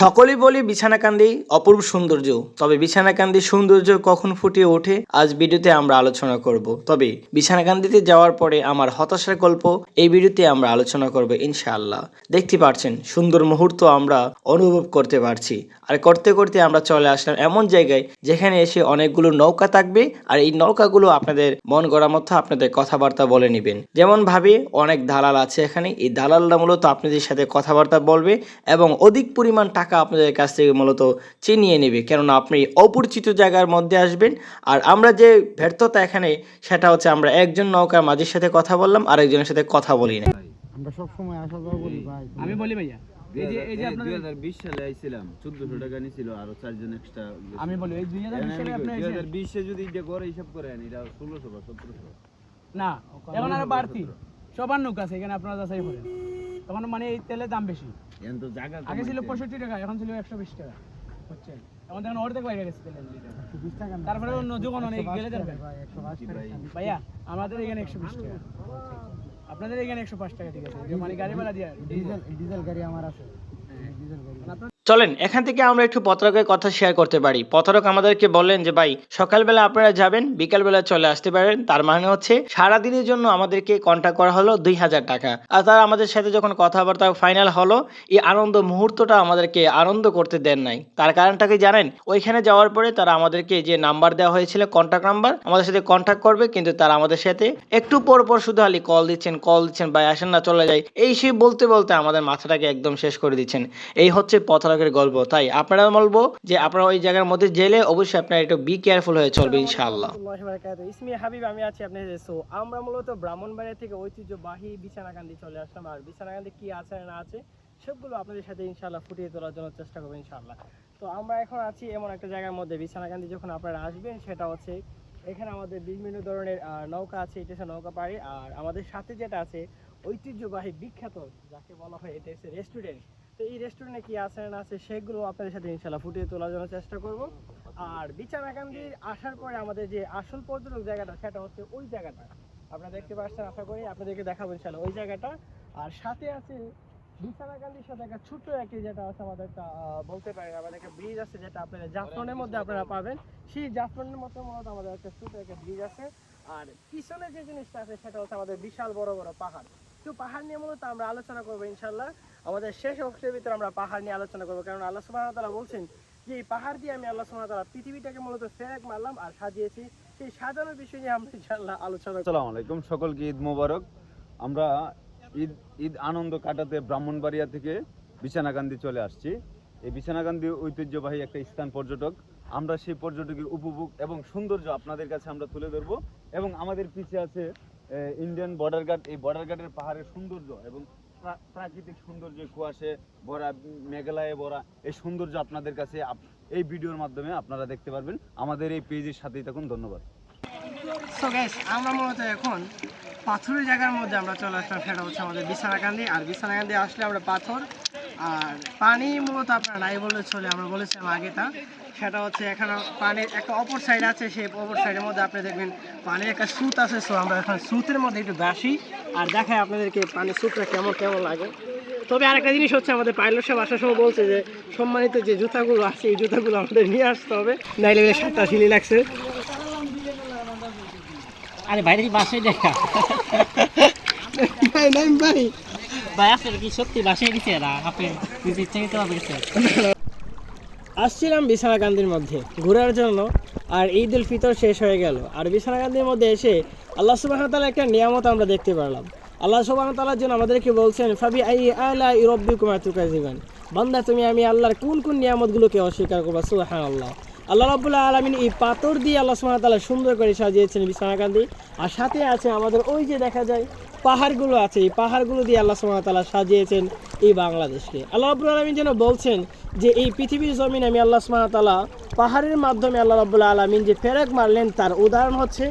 সকলেই বলি বিছানাকান্দি অপূর্ব সৌন্দর্য। তবে বিছানাকান্দির সৌন্দর্য কখন ফুটিয়ে ওঠে, আজ ভিডিওতে আমরা আলোচনা করব। তবে বিছানাকান্দিতে যাওয়ার পরে আমার হতাশার গল্প, এই ভিডিওতে আমরা আলোচনা করব ইনশাআল্লাহ। দেখতে পাচ্ছেন সুন্দর মুহূর্ত আমরা অনুভব করতে পারছি। আর করতে করতে আমরা চলে আসলাম এমন জায়গায় যেখানে এসে অনেকগুলো নৌকা থাকবে, আর এই নৌকাগুলো আপনাদের মন গড়া মতো আপনাদের কথাবার্তা বলে নেবেন। যেমন ভাবে অনেক দালাল আছে এখানে, এই দালালরা মূলত আপনাদের সাথে কথাবার্তা বলবে এবং অধিক পরিমাণ টাকা আপনাদের কাছ থেকে মূলত চিনিয়ে নেবে। কেননা আপনি অপরিচিত জায়গার মধ্যে আসবেন আর আমরা যে ব্যর্থতা এখানে সেটা হচ্ছে আমরা একজন নৌকার মাঝির সাথে কথা বললাম আরেকজনের সাথে কথা বলি না আমরা সব সময় আসা যাওয়া করি ভাই। আমি বলি ভাইয়া এই যে এই যে আপনার দুই হাজার বিশ সালে আইছিলাম চোদ্দশো টাকা নিছিল আরও চারজন এক্সট্রা আমি বলি এই দুই হাজার বিশ সালে আপনি দুই এসে- যদি এটা করে হিসাব করেন এটা ষোলোশো বা সতেরোশো। না এখন আরও বাড়তি। সবার নৌকা আছে এখানে আপনারা যাচাই করেন। তখন মানে এই তেলের দাম বেশি। আগে ছিল। পঁয়ষট্টি টাকা এখন ছিল একশো বিশ টাকা হচ্ছে। এখন দেখেন অর্ধেক বাইরে গেছে তেলের লিটার তারপরে অন্য দোকান অনেক গেলে যাবে। ভাই একশো পাঁচ কি টাকা। ভাইয়া আমাদের এখানে একশো বিশ টাকা। আপনাদের এখানে একশো পাঁচ টাকা ঠিক আছে। মানে গাড়ি ভাড়া দিয়ে ডিজেল ডিজেল গাড়ি আমার আছে। ডিজেল গাড়ি। চলেন, এখান থেকে আমরা একটু পত্রকের কথা শেয়ার করতে পারি। পত্রক আমাদেরকে বললেন যে, ভাই, সকালবেলা আপনারা যাবেন, বিকালবেলা চলে আসতে পারেন। তার মানে হচ্ছে, সারাদিনের জন্য আমাদেরকে কন্ট্যাক্ট করা হলো দুই হাজার টাকা। আর তারা আমাদের সাথে যখন কথাবার্তা ফাইনাল হলো, এই আনন্দ মুহূর্তটা আমাদেরকে আনন্দ করতে দেন নাই। তার কারণটা কি জানেন? ওইখানে যাওয়ার পরে তারা আমাদেরকে যে নাম্বার দেওয়া হয়েছিল কন্ট্যাক্ট নাম্বার আমাদের সাথে কন্ট্যাক্ট করবে, কিন্তু তারা আমাদের সাথে একটু পর পর শুধু খালি কল দিচ্ছেন কল দিচ্ছেন, ভাই, আসেন না, চলে যাই। এই সে বলতে বলতে আমাদের মাথাটাকে একদম শেষ করে দিচ্ছেন। এই হচ্ছে পথরাগের গল্প। তাই আপনারা বলব যে আপনারা ওই জায়গার মধ্যে জেলে অবশ্যই আপনারা একটু বি কেয়ারফুল হয়ে চলবে ইনশাআল্লাহ। ইসমি হাবিব, আমি আছি সো, আমরা মূলত ব্রাহ্মণবাড়িয়া থেকে ঐতিহ্যবাহী বিছানাকান্দি চলে আসলাম। আর বিছানাকান্দি কি আছে না আছে, সবগুলো আপনাদের সাথে ইনশাআল্লাহ ফুটিয়ে তোলার জন্য চেষ্টা করব ইনশাআল্লাহ। তো, আমরা এখন আছি এমন একটা জায়গার মধ্যে। বিছানাকান্দি যখন আপনারা আসবেন, সেটা হচ্ছে এখানে আমাদের বিভিন্ন ধরনের নৌকা আছে, এটা হচ্ছে নৌকা পাড়ি। আর আমাদের সাথে যেটা আছে, ঐতিহ্যবাহী বিখ্যাত, যাকে বলা হয় এটা হচ্ছে রেস্টুরেন্ট তো এই রেস্টুরেন্টে কি আছে না আছে সেগুলো আপনাদের সাথে ইনশাল্লাহ ফুটিয়ে তোলার জন্য চেষ্টা করব। আর বিছানাকান্দি আসার পরে আমাদের যে আসল পর্যটক জায়গাটা, সেটা হচ্ছে ওই জায়গাটা। আপনারা দেখতে পাচ্ছেন, আশা করি আপনাদেরকে দেখাবো ইনশাল্লাহ ওই জায়গাটা। আর সাথে আছে বিছানাকান্দির সাথে একটা ছোট্ট একটি যেটা আছে আমাদের বলতে পারেন আমাদের একটা ব্রিজ আছে যেটা আপনারা জাফলনের মধ্যে আপনারা পাবেন। সেই জাফলনের মতো মূলত আমাদের একটা ছোট একটা ব্রিজ আছে। আর পিছনে যে জিনিসটা আছে, সেটা হচ্ছে আমাদের বিশাল বড় বড় পাহাড়। তো পাহাড় নিয়ে মূলত আমরা আলোচনা করব ইনশাল্লাহ আমাদের শেষ অংশের ভিতরে আমরা পাহাড় নিয়ে আলোচনা করব, কারণ আল্লাহ ওয়া বলছেন যে, এই পাহাড় দিয়ে আমি আল্লাহ ওয়া পৃথিবীটাকে মূলত ফেরাক মারলাম আর সাজিয়েছি। সেই সাজানোর বিষয় নিয়ে আমরা ইনশাল্লাহ আলোচনা আসসালামু আলাইকুম, সকলকে ঈদ মোবারক। আমরা ঈদ ঈদ আনন্দ কাটাতে ব্রাহ্মণবাড়িয়া থেকে বিছানাকান্দি চলে আসছি। এই বিছানাকান্দি ঐতিহ্যবাহী একটা স্থান পর্যটক। আমরা সেই পর্যটকের উপভোগ এবং সৌন্দর্য আপনাদের কাছে আমরা তুলে ধরবো এবং আমাদের পিছে আছে ইন্ডিয়ান বর্ডার গার্ড এই বর্ডার গার্ডের পাহাড়ের সৌন্দর্য এবং প্রাকৃতিক সৌন্দর্য কুয়াশে ভরা, মেঘালয়ে ভরা, এই সৌন্দর্য আপনাদের কাছে এই ভিডিওর মাধ্যমে আপনারা দেখতে পারবেন। আমাদের এই পেজের সাথেই থাকুন, ধন্যবাদ। সো আমরা মূলত এখন পাথরের জায়গার মধ্যে আমরা চলে আসলাম। সেটা হচ্ছে আমাদের বিছানাকান্দি। আর বিছানাকান্দি আসলে আমরা পাথর আর পানি মূলত আপনার নাই বললে চলে আমরা বলেছিলাম আগেটা সেটা হচ্ছে এখানে পানির একটা অপর সাইড আছে সেই অপর সাইডের মধ্যে আপনি দেখবেন পানির একটা স্রোত আছে সো আমরা এখন স্রোতের মধ্যে একটু বাসি আর দেখায় আপনাদেরকে পানির স্রোতটা কেমন কেমন লাগে। তবে আরেকটা জিনিস হচ্ছে আমাদের পাইলট সাহেব আসার সময় বলছে যে সম্মানিত যে জুতাগুলো আছে এই জুতাগুলো আমাদের নিয়ে আসতে হবে নাইলে সাতটা সিলি লাগছে আরে বাইরে কি বাসায় দেখা? ভাই নাইম ভাই। ভাই আপনার কি আসছিলাম বিছানাকান্দির মধ্যে, ঘোরার জন্য, আর ঈদ উল ফিতর শেষ হয়ে গেল। আর বিছানাকান্দির মধ্যে এসে আল্লাহ সুবাহ তালা একটা নিয়ামত আমরা দেখতে পারলাম। আল্লাহ সুবাহ তালার জন্য আমাদেরকে বলছেন, ফাবি আই আলা ইরব্বি কুমার তুকাজিবান বান্দা, তুমি আমি আল্লাহর কোন কোন নিয়ামতগুলোকে অস্বীকার করব? সুবাহান আল্লাহ আল্লাহ রাবুল্লাহ আলমিন এই পাথর দিয়ে আল্লাহ সুবাহ তালা সুন্দর করে সাজিয়েছেন বিছানাকান্দি আর সাথে আছে আমাদের ওই যে দেখা যায়, পাহাড়গুলো আছে, এই পাহাড়গুলো দিয়ে আল্লাহ সুবাহ তালা সাজিয়েছেন এই বাংলাদেশকে। আল্লাহ রাবুল আলমিন যেন বলছেন যে, এই পৃথিবীর জমিন আমি আল্লাহ সুবাহ তালা পাহাড়ের মাধ্যমে আল্লাহ রাবুল্লাহ আলমিন যে ফেরাক মারলেন, তার উদাহরণ হচ্ছে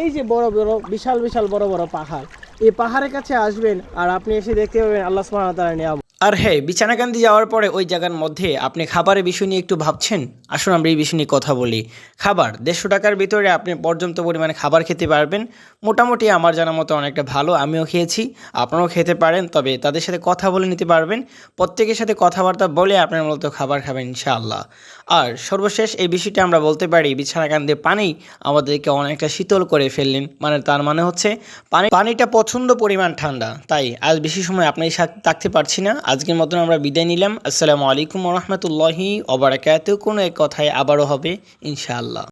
এই যে বড় বড়, বিশাল বিশাল, বড় বড় পাহাড়। এই পাহাড়ের কাছে আসবেন আর আপনি এসে দেখতে পাবেন আল্লাহ সুবাহ তালা নিয়াম আর হ্যাঁ বিছানাকান্দি যাওয়ার পরে ওই জায়গার মধ্যে আপনি খাবারের বিষয় নিয়ে একটু ভাবছেন? আসুন আমরা এই বিষয় নিয়ে কথা বলি। খাবার, দেড়শো টাকার ভিতরে আপনি পর্যাপ্ত পরিমাণে খাবার খেতে পারবেন। মোটামুটি আমার জানা মতো অনেকটা ভালো, আমিও খেয়েছি, আপনারাও খেতে পারেন, তবে তাদের সাথে কথা বলে নিতে পারবেন। প্রত্যেকের সাথে কথাবার্তা বলে আপনার মূলত খাবার খাবেন, ইনশাআল্লাহ। আর সর্বশেষ এই বিষয়টি আমরা বলতে পারি বিছানাকান্দি পানি আমাদেরকে অনেকটা শীতল করে ফেললেন। মানে তার মানে হচ্ছে, পানি, পানিটা প্রচণ্ড পরিমাণ ঠান্ডা। তাই আজ বেশি সময় আপনার থাকতে পারছি না। আজকের মতন আমরা বিদায় নিলাম। আসসালামু আলাইকুম রহমতুল্লাহি অবরাকাত কোনো এক কথায় আবারও হবে, ইনশাআল্লাহ।